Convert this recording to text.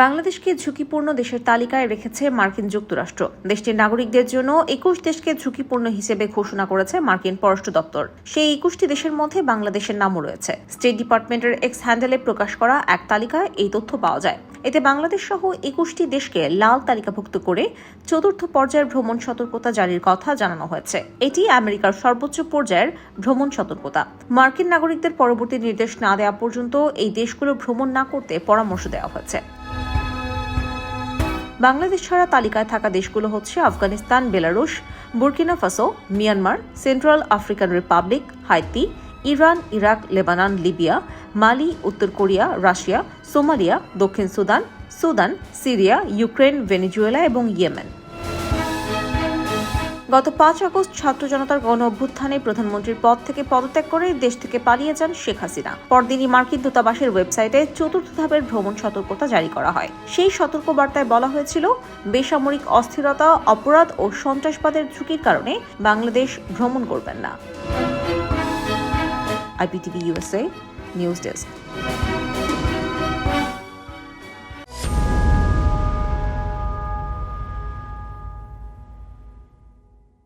বাংলাদেশকে ঝুঁকিপূর্ণ দেশের তালিকায় রেখেছে মার্কিন যুক্তরাষ্ট্র। দেশটির নাগরিকদের জন্য একুশ দেশকে ঝুঁকিপূর্ণ হিসেবে ঘোষণা করেছে মার্কিন পররাষ্ট্র দপ্তর। সেই একুশটি দেশের মধ্যে বাংলাদেশের নামও রয়েছে। স্টেট ডিপার্টমেন্টের এক্স হ্যান্ডেলে প্রকাশ করা এক তালিকায় এই তথ্য পাওয়া যায়। এতে বাংলাদেশ সহ একুশটি দেশকে লাল তালিকাভুক্ত করে চতুর্থ পর্যায়ের ভ্রমণ সতর্কতা জারির কথা জানানো হয়েছে। এটি আমেরিকার সর্বোচ্চ পর্যায়ের ভ্রমণ সতর্কতা। মার্কিন নাগরিকদের পরবর্তী নির্দেশ না দেওয়া পর্যন্ত এই দেশগুলো ভ্রমণ না করতে পরামর্শ দেওয়া হয়েছে। বাংলাদেশ ছাড়া তালিকায় থাকা দেশগুলো হচ্ছে Afghanistan, Belarus, Burkina Faso, Myanmar, Central African Republic, Haiti, Iran, Iraq, Lebanon, Libya, Mali, উত্তর কোরিয়া, রাশিয়া, সোমালিয়া, দক্ষিণ Sudan Sudan, Syria, Ukraine, Venezuela এবং ইয়েমেন। গত পাঁচ আগস্ট ছাত্র জনতার গণ অভ্যুত্থানে প্রধানমন্ত্রীর পদ থেকে পদত্যাগ করে দেশ থেকে পালিয়ে যান শেখ হাসিনা। পরদিনই মার্কিন দূতাবাসের ওয়েবসাইটে চতুর্থ ধাপের ভ্রমণ সতর্কতা জারি করা হয়। সেই সতর্কবার্তায় বলা হয়েছিল, বেসামরিক অস্থিরতা, অপরাধ ও সন্ত্রাসবাদের ঝুঁকির কারণে বাংলাদেশ ভ্রমণ করবেন না। IPTV USA news desk.